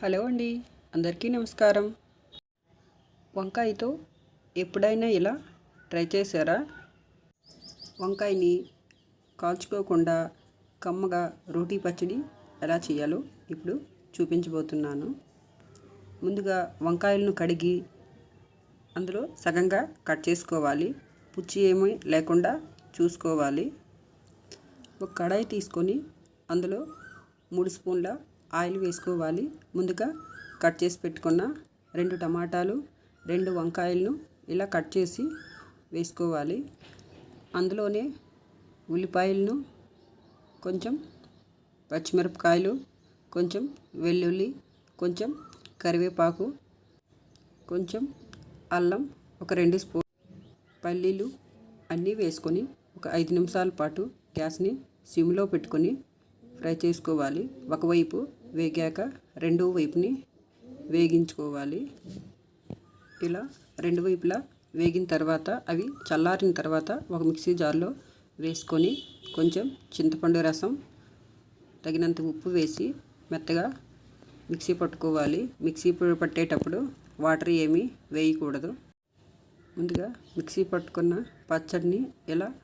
Hello అండి అందరికీ నమస్కారం. వంకాయతో ఎప్పుడైనా ఇలా ట్రై చేశారా? వంకాయని కాల్చుకోకుండా కమ్మగా రోటీ పచ్చడి ఎలా చేయాలో ఇప్పుడు చూపించబోతున్నాను. ముందుగా వంకాయలను కడిగి అందులో సగంగా కట్ చేసుకోవాలి. పుచ్చి ఏమీ లేకుండా చూసుకోవాలి. ఒక కడాయి తీసుకొని అందులో మూడు స్పూన్ల ఆయిల్ వేసుకోవాలి. ముందుగా కట్ చేసి పెట్టుకున్న రెండు టమాటాలు రెండు వంకాయలను ఇలా కట్ చేసి వేసుకోవాలి. అందులోనే ఉల్లిపాయలను కొంచెం పచ్చిమిరపకాయలు కొంచెం వెల్లుల్లి కొంచెం కరివేపాకు కొంచెం అల్లం ఒక రెండు స్పూన్ పల్లీలు అన్నీ వేసుకొని ఒక ఐదు నిమిషాల పాటు గ్యాస్ని సిమ్లో పెట్టుకొని ఫ్రై చేసుకోవాలి. ఒకవైపు వేగాక రెండో వైపుని వేగించుకోవాలి. ఇలా రెండు వైపులా వేగిన తర్వాత అవి చల్లారిన తర్వాత ఒక మిక్సీ జార్లో వేసుకొని కొంచెం చింతపండు రసం తగినంత ఉప్పు వేసి మెత్తగా మిక్సీ పట్టుకోవాలి. మిక్సీ పట్టేటప్పుడు వాటర్ ఏమీ వేయకూడదు. ముందుగా మిక్సీ పట్టుకున్న పచ్చడిని ఇలా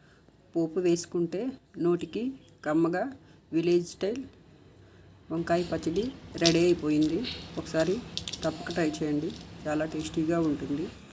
పోపు వేసుకుంటే నోటికి కమ్మగా విలేజ్ స్టైల్ వంకాయ పచ్చడి రెడీ అయిపోయింది. ఒకసారి తప్పక ట్రై చేయండి. చాలా టేస్టీగా ఉంటుంది.